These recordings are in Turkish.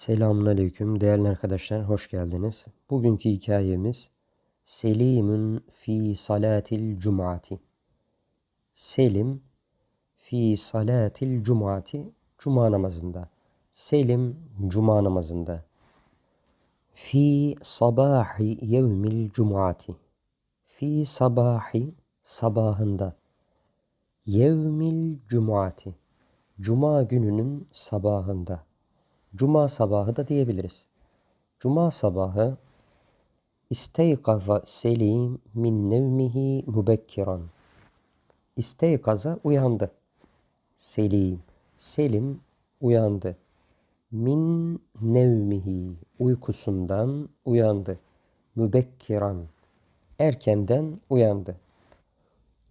Selamünaleyküm değerli arkadaşlar hoş geldiniz. Bugünkü hikayemiz Selim'ün fi salatil cum'ati. Selim fi salatil cum'ati cuma namazında. Selim cuma namazında. Fi sabahi yevmil cum'ati. Fi sabahi sabahında. Yevmil cum'ati. Cuma gününün sabahında. Cuma sabahı da diyebiliriz. Cuma sabahı İsteykaza Selim min nevmihi mubekkiran. İsteykaza uyandı. Selim. Selim uyandı. Min nevmihi uykusundan uyandı. Mübekkiran. Erkenden uyandı.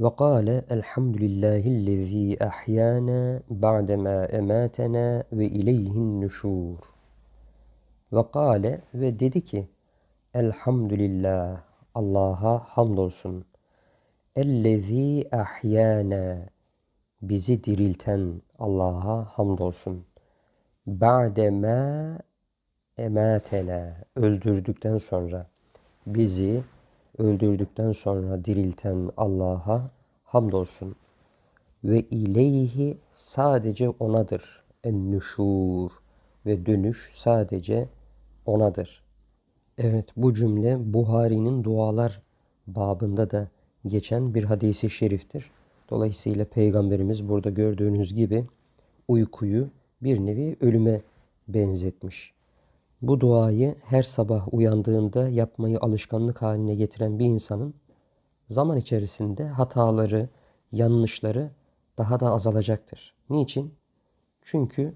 Ve kâle elhamdülillahillezî ahyâna ba'demâ emâtena ve ileyhin nüşûr. Ve kâle ve dedi ki elhamdülillah Allah'a hamdolsun. Ellezî ahyâna bizi dirilten Allah'a hamdolsun. Ba'demâ emâtena öldürdükten sonra bizi öldürdükten sonra dirilten Allah'a hamdolsun. Ve ileyhi sadece onadır. En nüşur ve dönüş sadece onadır. Evet bu cümle Buhari'nin dualar babında da geçen bir hadisi şeriftir. Dolayısıyla Peygamberimiz burada gördüğünüz gibi uykuyu bir nevi ölüme benzetmiş. Bu duayı her sabah uyandığında yapmayı alışkanlık haline getiren bir insanın zaman içerisinde hataları, yanlışları daha da azalacaktır. Niçin? Çünkü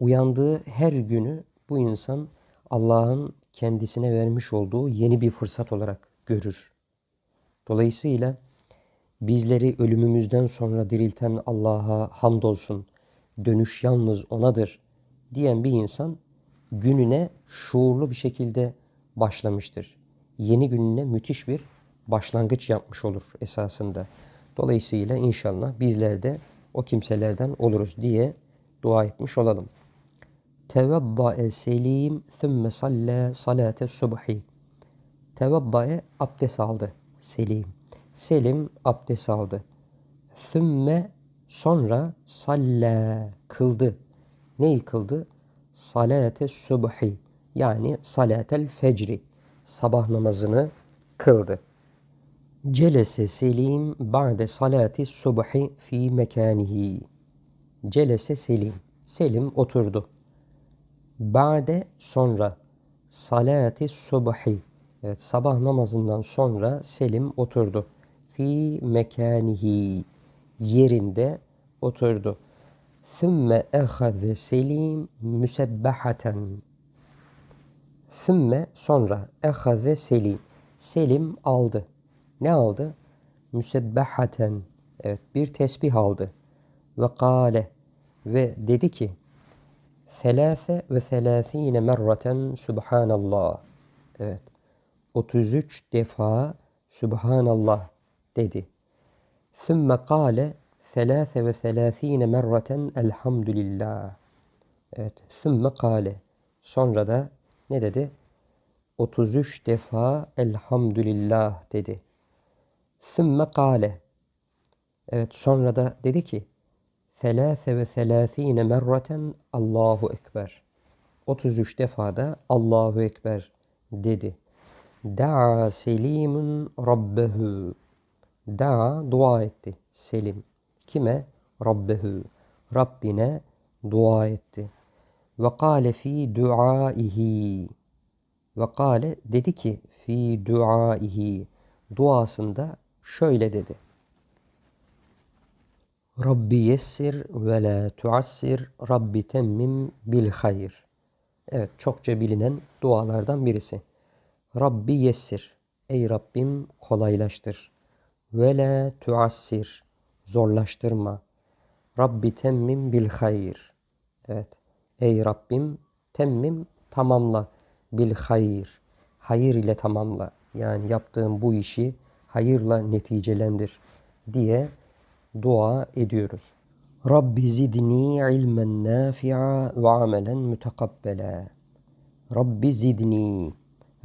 uyandığı her günü bu insan Allah'ın kendisine vermiş olduğu yeni bir fırsat olarak görür. Dolayısıyla bizleri ölümümüzden sonra dirilten Allah'a hamdolsun, dönüş yalnız O'nadır diyen bir insan gününe şuurlu bir şekilde başlamıştır. Yeni gününe müthiş bir başlangıç yapmış olur esasında. Dolayısıyla inşallah bizler de o kimselerden oluruz diye dua etmiş olalım. Tevadda'e selim thümme salle salate subhi. Tevadda'e abdest aldı. Selim. Selim abdest aldı. Thümme sonra salle kıldı. Neyi kıldı? Salate subhi yani salatel fecri sabah namazını kıldı. Celese Selim ba'de salati subhi fi mekanihi. Celese Selim. Selim oturdu. Ba'de sonra salati subhi. Evet sabah namazından sonra Selim oturdu. Fi mekanihi. Yerinde oturdu. Sümme ehaze Selim müsebbahaten. Sümme sonra ehaze Selim. Selim aldı. Ne aldı? Müsebbahaten. Evet bir tesbih aldı. Ve kâle ve dedi ki Selâse ve selâsîne merraten Subhanallah. Evet. 33 defa Subhanallah dedi. Sümme kâle selâse ve selâsîne merraten elhamdülillah. Evet. Sümme kâle. Sonra da ne dedi? 33 defa elhamdülillah dedi. Sümme kâle. Evet sonra da dedi ki selâse ve selâsîne merraten Allahu Ekber. 33 defa da Allahu Ekber dedi. Da'a Selim'un Rabbehu. Da'a dua etti. Selim. Kime? Rabbehu. Rabbine dua etti. Ve kâle fi duaihi. Ve kâle dedi ki fi duaihi. Duasında şöyle dedi. Rabbi yessir ve la tuassir. Rabbi temmim bil hayr. Evet çokça bilinen dualardan birisi. Rabbi yessir. Ey Rabbim kolaylaştır. Ve la tuassir zorlaştırma. Rabbi temmim bil hayır. Evet. Ey Rabbim temmim tamamla bil hayır. Hayır ile tamamla. Yani yaptığım bu işi hayırla neticelendir diye dua ediyoruz. Rabbi zidni ilmen nafi'a ve amelen mütekabbela. Rabbi zidni.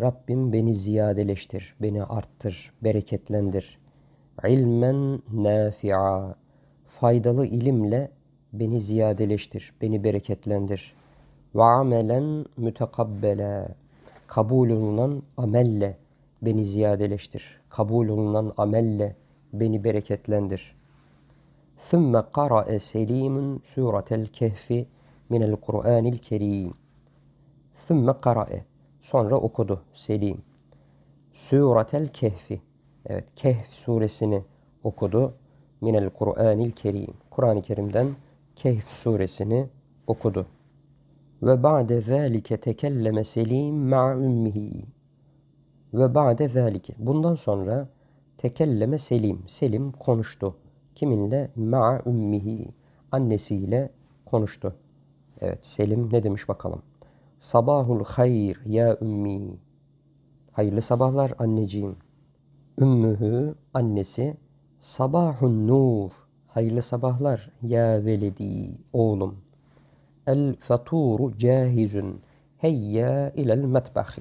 Rabbim beni ziyadeleştir, beni arttır, bereketlendir İlmen nafi'a. Faydalı ilimle beni ziyadeleştir, beni bereketlendir. Ve amelen mütekabbela. Kabul olunan amelle beni ziyadeleştir. Kabul olunan amelle beni bereketlendir. ثم قرأ سليم سورة الكهف من القرآن الكريم ثم قرأ sonra okudu Selim. Suretel Kehfi. Evet, Kehf suresini okudu. Minel Kur'anil Kerim. Kur'an-ı Kerim'den Kehf suresini okudu. Ve ba'de zâlike tekelleme Selim ma'a ümmihi. Ve ba'de zâlike. Bundan sonra tekelleme Selim. Selim konuştu. Kiminle? Ma'a ümmihi. Annesiyle konuştu. Evet Selim ne demiş bakalım. Sabahul hayr ya ümmi. Hayırlı sabahlar anneciğim. Ümmühü annesi. Sabahun nur. Hayırlı sabahlar ya veledi oğlum. El faturu cahizun. Heyya ilel metbahi.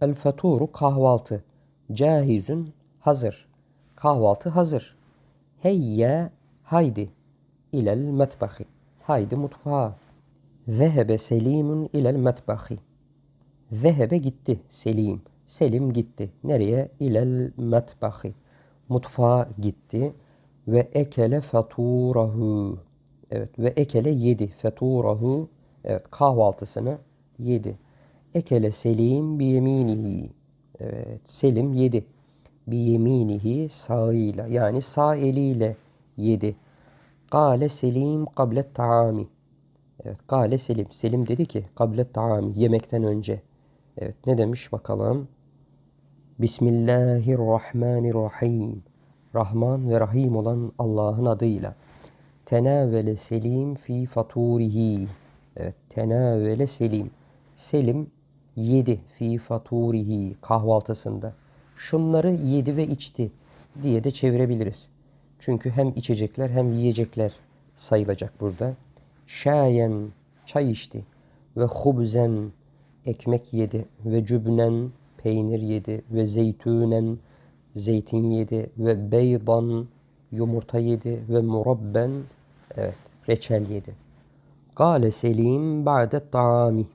El faturu kahvaltı. Cahizun hazır. Kahvaltı hazır. Heyya haydi. İlel metbahi. Haydi mutfağa. Zehebe Selim'un ilel metbahi. Zehebe gitti Selim. Selim gitti. Nereye? İlel metbahi. Mutfağa gitti. Ve ekele faturahu. Evet ve ekele yedi. Faturahu. Evet kahvaltısını yedi. Ekele Selim bi yeminihi. Evet Selim yedi. Bi yeminihi sağıyla yani sağ eliyle yedi. Kale Selim kablet taami. Evet, Gale Selim. Selim dedi ki kablet taami yemekten önce. Evet ne demiş bakalım. Bismillahirrahmanirrahim. Rahman ve Rahim olan Allah'ın adıyla. Tenavele Selim fi faturihi. Evet, tenavele Selim. Selim yedi fi faturihi kahvaltısında. Şunları yedi ve içti diye de çevirebiliriz. Çünkü hem içecekler hem yiyecekler sayılacak burada şayen çay içti ve hubzen ekmek yedi ve cübnen peynir yedi ve zeytünen zeytin yedi ve beydan yumurta yedi ve murabben evet reçel yedi. Gale Selim ba'de taami.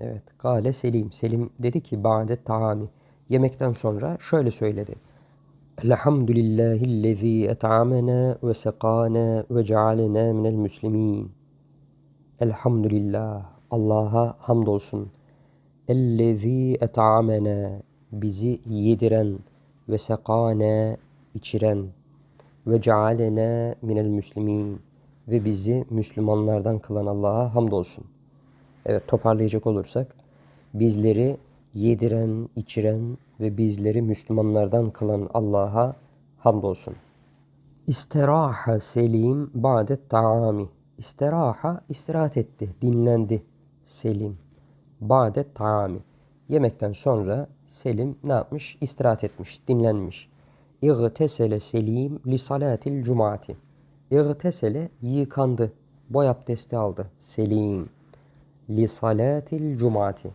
Evet, Gale Selim. Selim dedi ki ba'de taami. Yemekten sonra şöyle söyledi. Elhamdülillahillezî et'amena ve sekâna ve cealena minel müslimîn. Elhamdülillah. Allah'a hamdolsun. Ellezî et'amena. Bizi yediren ve sekâne içiren ve cealena minel müslimin ve bizi Müslümanlardan kılan Allah'a hamdolsun. Evet toparlayacak olursak bizleri yediren, içiren ve bizleri Müslümanlardan kılan Allah'a hamdolsun. İstiraha selim ba'de ta'ami. İstiraha istirahat etti, dinlendi Selim. Ba'de ta'ami. Yemekten sonra Selim ne yapmış? İstirahat etmiş, dinlenmiş. İğtesele Selim li salatil cumati. İğtesele yıkandı, boy abdesti aldı Selim. Li salatil cumati.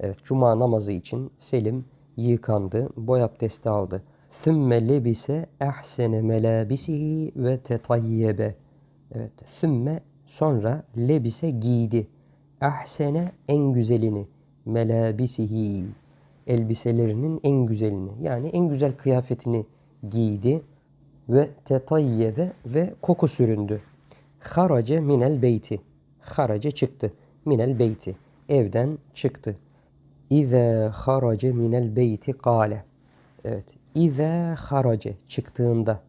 Evet, cuma namazı için Selim yıkandı, boy abdesti aldı. Sümme lebise ehsene melabisihi ve tetayyebe. Evet. Sümme sonra lebise giydi. Ahsene en güzelini. Melabisihi. Elbiselerinin en güzelini. Yani en güzel kıyafetini giydi. Ve tetayyebe ve koku süründü. Harace minel beyti. Harace çıktı. Minel beyti. Evden çıktı. İze harace minel beyti kale. Evet. İze harace çıktığında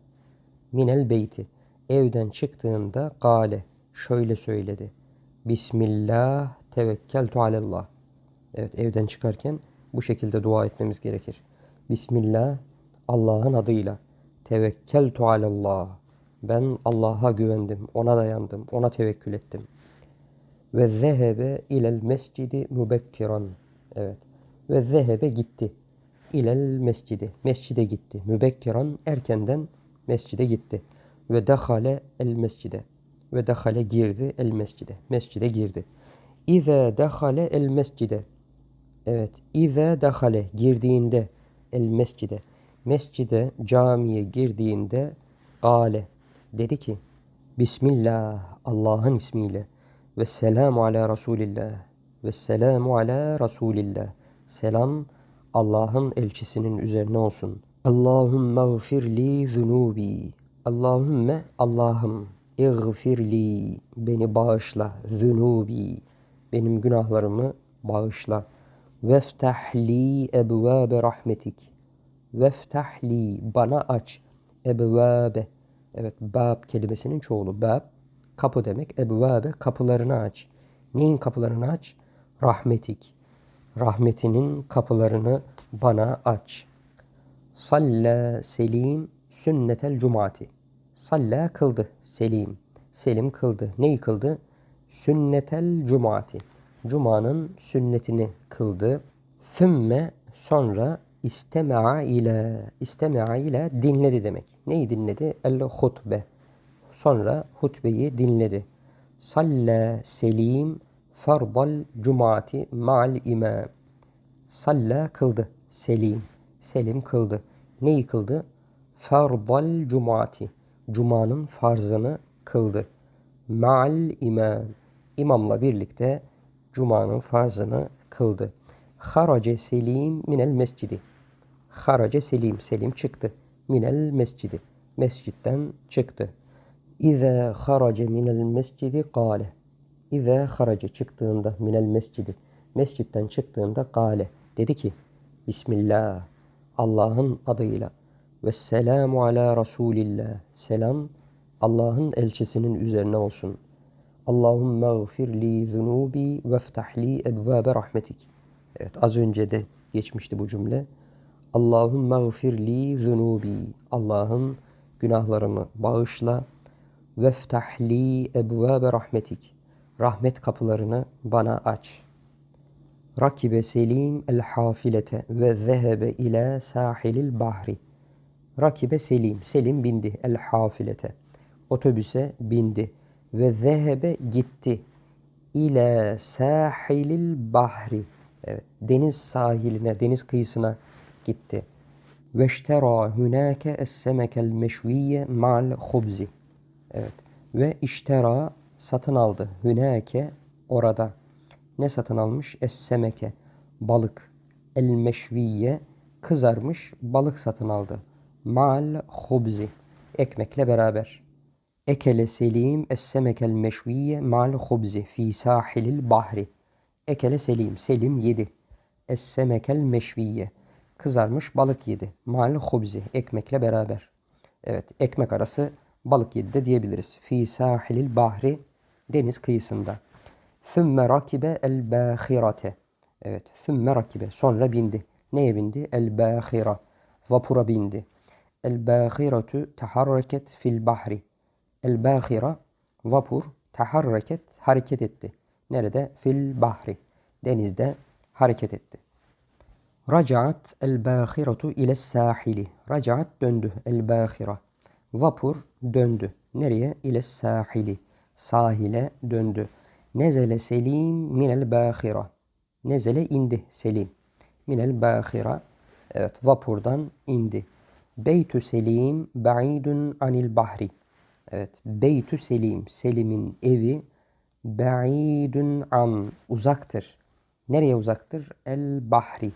minel beyti evden çıktığında gale şöyle söyledi. Bismillah tevekkeltu alallah. Evet evden çıkarken bu şekilde dua etmemiz gerekir. Bismillah Allah'ın adıyla. Tevekkeltu alallah. Ben Allah'a güvendim, ona dayandım, ona tevekkül ettim. Ve zehebe ilel mescidi mübekkiran. Evet. Ve zehebe gitti. İlel mescidi. Mescide gitti. Mübekkiran erkenden mescide gitti ve dehale el mescide ve dehale girdi el mescide. Mescide girdi. İze dehale el mescide. Evet. İze dehale girdiğinde el mescide. Mescide camiye girdiğinde gale dedi ki Bismillah Allah'ın ismiyle ve selamu ala Resulillah ve selamu ala Resulillah. Selam Allah'ın elçisinin üzerine olsun. Allahümme gfirli zunubi. Allahümme Allah'ım İğfirli beni bağışla zunubi benim günahlarımı bağışla. Veftahli ebvabe rahmetik. Veftahli bana aç. Ebvabe. Evet bab kelimesinin çoğulu. Bab kapı demek. Ebvabe kapılarını aç. Neyin kapılarını aç? Rahmetik. Rahmetinin kapılarını bana aç. Salla Selim sünnetel cumati. Salla kıldı Selim. Selim kıldı. Neyi kıldı? Sünnetel cumati. Cuma'nın sünnetini kıldı. Fümme sonra istema'a ile istema'a ile dinledi demek. Neyi dinledi? El hutbe. Sonra hutbeyi dinledi. Salla Selim fardal cumati ma'al imam. Salla kıldı. Selim. Selim kıldı. Neyi kıldı? Fardal cumati. Cuma'nın farzını kıldı. Ma'al imam. İmamla birlikte Cuma'nın farzını kıldı. Harace Selim minel mescidi. Harace Selim. Selim çıktı. Minel mescidi. Mescitten çıktı. İza harace minel mescidi kâle. İza harace çıktığında minel mescidi. Mescitten çıktığında kâle. Dedi ki Bismillah. Allah'ın adıyla. Ve selamu ala Resulillah. Selam Allah'ın elçisinin üzerine olsun. Allahümme gfir li zunubi veftah li ebvabe rahmetik. Evet az önce de geçmişti bu cümle. Allahümme gfir li zunubi. Allah'ım günahlarımı bağışla. Veftah li ebvabe rahmetik. Rahmet kapılarını bana aç. Rakibe Selim el hafilete ve zehebe ila sahilil bahri. Rakibe Selim. Selim bindi el hafilete. Otobüse bindi ve zehebe gitti ile sahilil bahri. Evet, deniz sahiline, deniz kıyısına gitti. Veştera hunake es-semekel meşviye ma'al hubzi. Evet. Ve iştera satın aldı. Hunake orada. Ne satın almış? Es-semeke balık. El meşviye kızarmış balık satın aldı. Ma'al hubzi ekmekle beraber. Ekele Selim es-semekel meşviye ma'al hubzi fi sahilil bahri. Ekele Selim. Selim yedi. Es-semekel meşviye. Kızarmış balık yedi. Ma'al hubzi. Ekmekle beraber. Evet. Ekmek arası balık yedi de diyebiliriz. Fi sahilil bahri. Deniz kıyısında. Sümme rakibe el bâhirate. Evet. Sümme rakibe. Sonra bindi. Neye bindi? El bâhira. Vapura bindi. El bâhiratu taharreket fil bahri. El bâhira. Vapur. Taharreket. Hareket etti. Nerede? Fil bahri. Denizde hareket etti. Racaat el bâhiratu ile sahili. Racaat döndü. El bâhira. Vapur döndü. Nereye? İle sahili. Sahile döndü. Nezele Selim minel bâhira. Nezele indi Selim. Minel bâhira. Evet vapurdan indi. Beytü Selim ba'idun anil bahri. Evet Beytü Selim. Selim'in evi ba'idun an uzaktır. Nereye uzaktır? El bahri.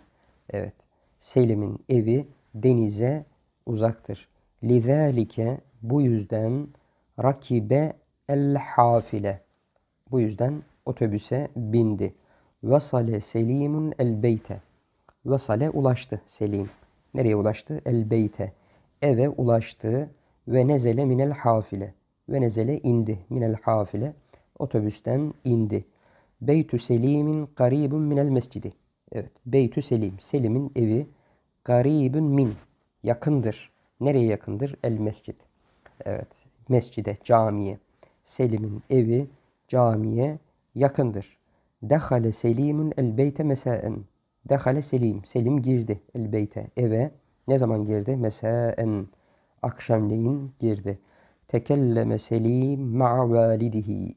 Evet. Selim'in evi denize uzaktır. Lizalike bu yüzden rakibe el hafile. Bu yüzden otobüse bindi. Vasale Selimun el beyte. Vasale ulaştı Selim. Nereye ulaştı? El beyte. Eve ulaştı ve nezele minel hafile. Ve nezele indi minel hafile. Otobüsten indi. Beytü Selim'in garibun minel mescidi. Evet. Beytü Selim. Selim'in evi garibun min. Yakındır. Nereye yakındır? El mescid. Evet. Mescide, camiye. Selim'in evi camiye yakındır. Dehale Selim'un el beyte mesaen. Dehale Selim. Selim girdi el beyte eve. Ne zaman girdi? Mesaen. Akşamleyin girdi. Tekelleme Selim ma'a validihi.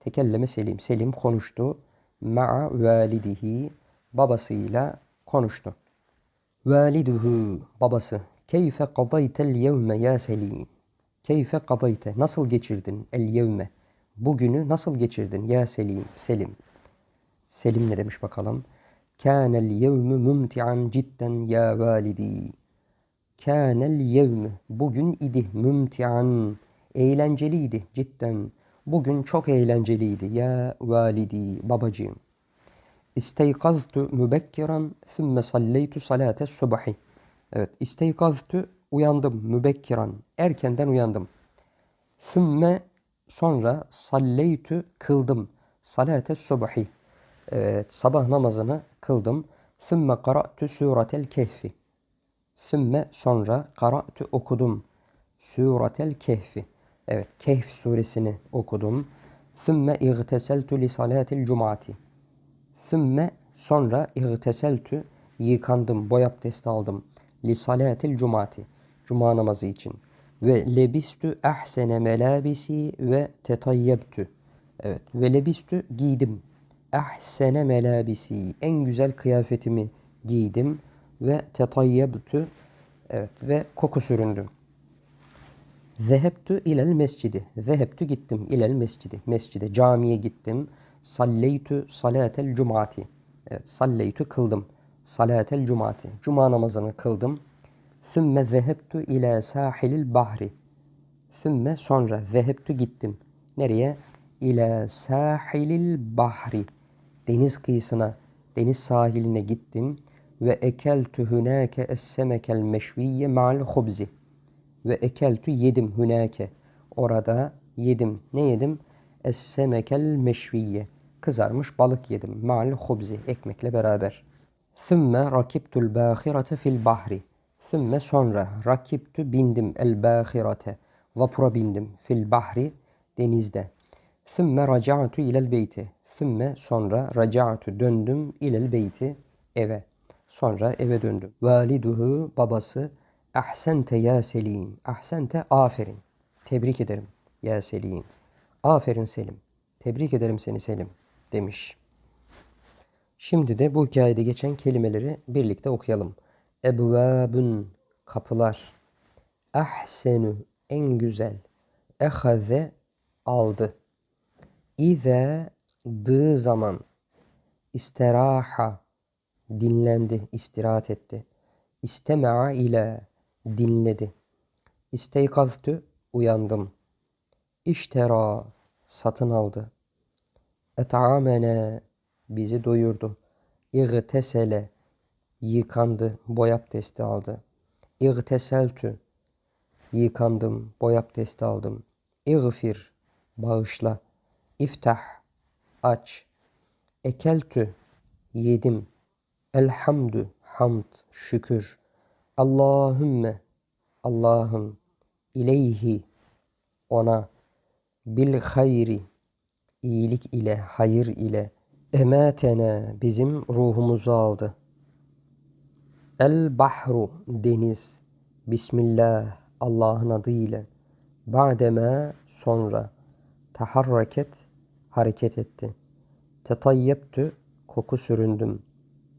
Tekelleme Selim. Selim konuştu. Ma'a validihi. Babasıyla konuştu. Validuhu. Babası. Keyfe kadaytel yevme ya Selim. Keyfe kadayte. Nasıl geçirdin el yevme. Bugünü nasıl geçirdin ya Selim. Selim. Selim ne demiş bakalım. Kânel yevmü mumti'an cidden ya validi. Kânel yevmü. Bugün idi mumti'an. Eğlenceliydi cidden. Bugün çok eğlenceliydi ya validi babacığım. İsteykaztu mübekkiran thumme salleytu salate subahi. Evet isteykaztu uyandım mübekkiran. Erkenden uyandım. Thumme sonra salleytu kıldım. Salate subahi. Evet sabah namazını kıldım. Thumme qara'tu suratel kehfi. Thumme sonra qara'tu okudum. Suratel kehfi. Evet Kehf suresini okudum. Thumme igteseltu li salatil cumati. Thumme sonra igteseltu yıkandım, boy abdesti aldım. Li salatil cumati. Cuma namazı için. Ve lebistü ahsene melabisi ve tetayyebtü. Evet. Ve lebistü giydim. Ahsene melabisi. En güzel kıyafetimi giydim. Ve tetayyebtü. Evet. Ve koku süründüm. Zehebtü ilel mescidi. Zehebtü gittim ilel mescidi. Mescide, camiye gittim. Salleytü salatel cumati. Evet, salleytü kıldım. Salatel cumati. Cuma namazını kıldım. Sümme zehebtü ila sahilil bahri. Sümme sonra zehebtü gittim. Nereye? İla sahilil bahri. Deniz kıyısına, deniz sahiline gittim. Ve ekeltü hunake es-semekel meşviye ma'al hubzi ve ekeltü yedim hünake. Orada yedim. Ne yedim? Es-semekel meşviye. Kızarmış balık yedim. Ma'al hubzi. Ekmekle beraber. Thümme rakibtul bâhirete fil bahri. Thümme sonra rakibtü bindim el bâhirete. Vapura bindim fil bahri denizde. Thümme raca'tu ilel beyti. Thümme sonra raca'tu döndüm ilel beyti eve. Sonra eve döndüm. Validuhu babası Ahsente ya Selim. Ahsente aferin. Tebrik ederim ya Selim. Aferin Selim. Tebrik ederim seni Selim demiş. Şimdi de bu hikayede geçen kelimeleri birlikte okuyalım. Ebvabun kapılar. Ahsenu en güzel. Ehaze aldı. İze dığı zaman. İsteraha dinlendi, istirahat etti. İstema'a ile dinledi. İsteykaztü uyandım. İştera satın aldı. Et'amene bizi doyurdu. İğtesele yıkandı, boy abdesti aldı. İğteseltü yıkandım, boy abdesti aldım. İğfir bağışla. İftah aç. Ekeltü yedim. Elhamdü hamd şükür. Allahümme Allah'ım ileyhi ona bil hayri iyilik ile hayır ile emetene bizim ruhumuzu aldı. El bahru deniz Bismillah Allah'ın adıyla ba'deme sonra taharraket hareket etti. Tetayyeptü koku süründüm.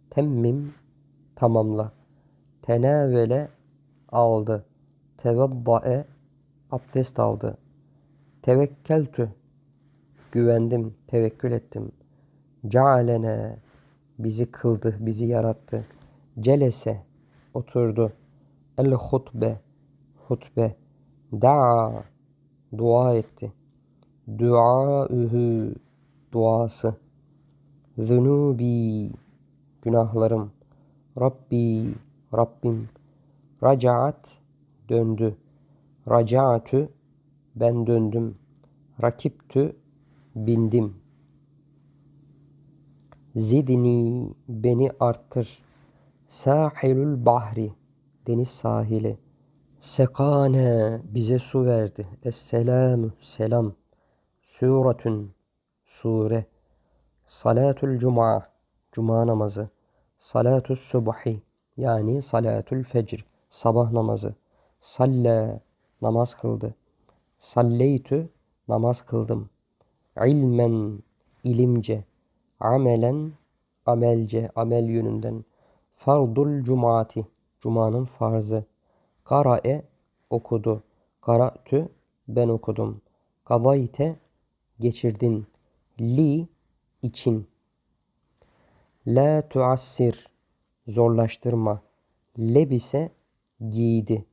Temmim tamamla tenavele aldı. Tevadda'e abdest aldı. Tevekkeltü güvendim, tevekkül ettim. Cealene bizi kıldı, bizi yarattı. Celese oturdu. El hutbe hutbe da'a dua etti. Duaühü duası. Zunubi günahlarım. Rabbi Rabbim racaat döndü. Racaatü ben döndüm. Rakiptü bindim. Zidni beni arttır. Sahilül bahri deniz sahili. Sekane bize su verdi. Esselamu selam. Suratun sure. Salatül cuma cuma namazı. Salatü subhi yani salatül fecr, sabah namazı. Salle, namaz kıldı. Salleytü namaz kıldım. İlmen ilimce. Amelen amelce, amel yönünden. Fardul cumaati, cumanın farzı. Kara'e okudu. Kara'tü ben okudum. Kadayte geçirdin. Li için. La tuassir zorlaştırma. Lebise giydi.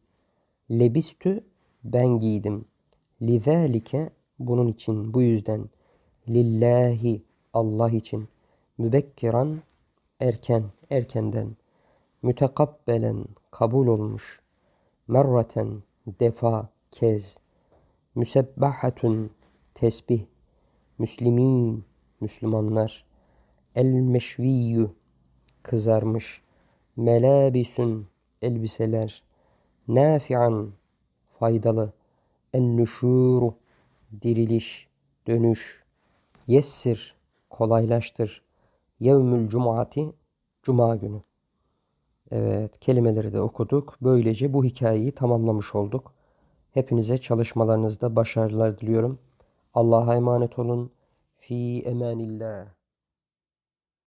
Lebistü ben giydim. Lizalike bunun için bu yüzden. Lillahi Allah için. Mübekkiran erken erkenden. Mütekabbelen kabul olmuş. Merraten defa kez. Müsebbahatun tesbih. Müslimin Müslümanlar. El meşviyyü kızarmış. Melabisün elbiseler. Nafi'an faydalı. En nüşuru diriliş, dönüş. Yessir kolaylaştır. Yevmül cumati cuma günü. Evet, kelimeleri de okuduk. Böylece bu hikayeyi tamamlamış olduk. Hepinize çalışmalarınızda başarılar diliyorum. Allah'a emanet olun. Fi emanillah.